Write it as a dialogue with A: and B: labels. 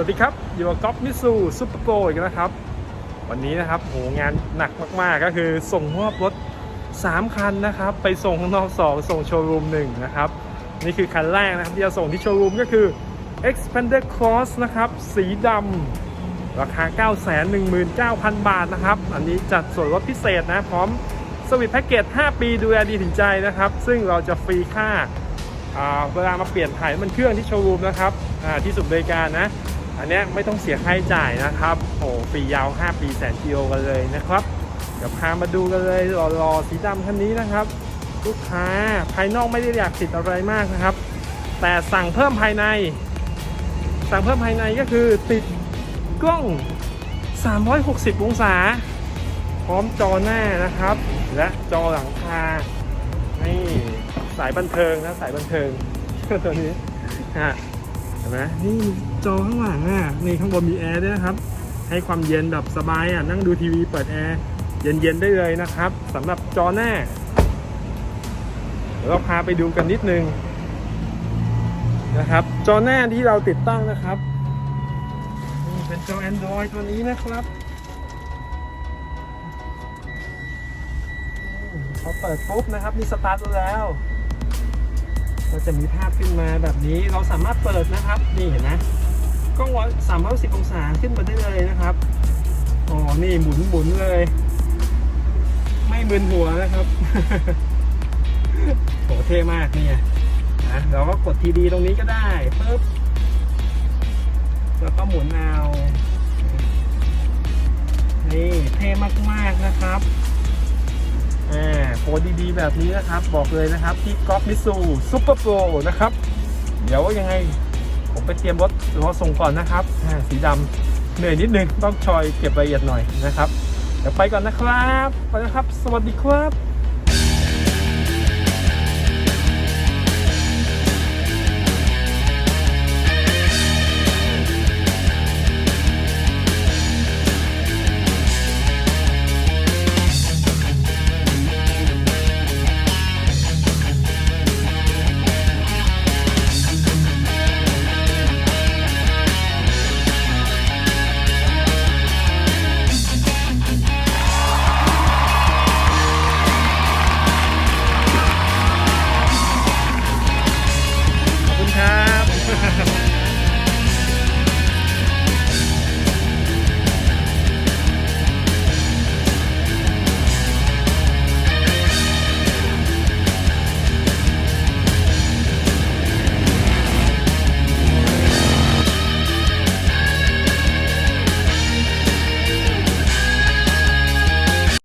A: วัสดีครับ อยู่กับก๊อฟมิสูซุปเปอร์โปรอีกแล้วนะครับ วันนี้นะครับโหงานหนักมากๆก็คือส่งมอบรถ 3 คันนะครับ ไปส่งข้างนอก 2 ส่งโชว์รูม1นะครับ นี่คือคันแรกนะครับ ที่จะส่งที่โชว์รูมก็คือ Expander Cross นะครับ สีดำราคา 919,000 บาทนะครับ อันนี้จัดส่วนลดพิเศษนะ พร้อมสวิตแพ็กเกจ 5 ปีดูแลดีถึงใจนะครับ ซึ่งเราจะฟรีค่าอ่าเวลามาเปลี่ยนถ่ายมันเครื่องที่โชว์รูมนะครับอ่าที่สุดบริการนะ อันเนี้ยไม่ต้องเสียค่าใช้จ่ายนะครับโอ้ฟรียาว 5 ปีแสนกิโลกันเลยนะครับ เดี๋ยวพามาดูกันเลยรอๆสีดำคันนี้นะครับ ลูกค้าภายนอกไม่ได้อยากติดอะไรมากนะครับ แต่สั่งเพิ่มภายใน สั่งเพิ่มภายในก็คือติดกล้อง 360 องศา พร้อมจอหน้านะครับ และจอหลังคานี่สายบันเทิงนะสายบันเทิงตัวนี้ฮะ ห็นไหมนี่จอข้างหลังอะนี่ข้างบนมีแอร์ด้วยนะครับ ให้ความเย็นแบบสบายอะนั่งดูทีวีเปิดแอร์เย็นๆได้เลยนะครับสำหรับจอหน้าเดี๋ยวเราพาไปดูกันนิดนึงนะครับ จอหน้าที่เราติดตั้งนะครับนี่เป็นจอ Android ตัวนี้นะครับพอเปิดปุ๊บนะครับ มีสตาร์ทแล้ว ก็จะมีภาพขึ้นมาแบบนี้เราสามารถเปิดนะครับ นี่เห็นไหมกล้องวัดสามร้อยสิบองศาขึ้นมาได้เลยนะครับอ๋อนี่หมุนหมุนเลย ไม่มึนหัวนะครับโหเท่มากเนี่ยนะเราก็กดทีดีตรงนี้ก็ได้ปุ๊บแล้วก็หมุนเอานี่เท่มากๆนะครับ อ่าโปรดีๆ แบบนี้นะครับ บอกเลยนะครับ ที่ก๊อฟมิสูซูเปอร์โปรนะครับ เดี๋ยวยังไง ผมไปเตรียมรถรอส่งก่อนนะครับอ่าสีดำเหนื่อยนิดนึง ต้องชอยเก็บรายละเอียดหน่อยนะครับ เดี๋ยวไปก่อนนะครับ ไปนะครับ สวัสดีครับ Ha ha ha.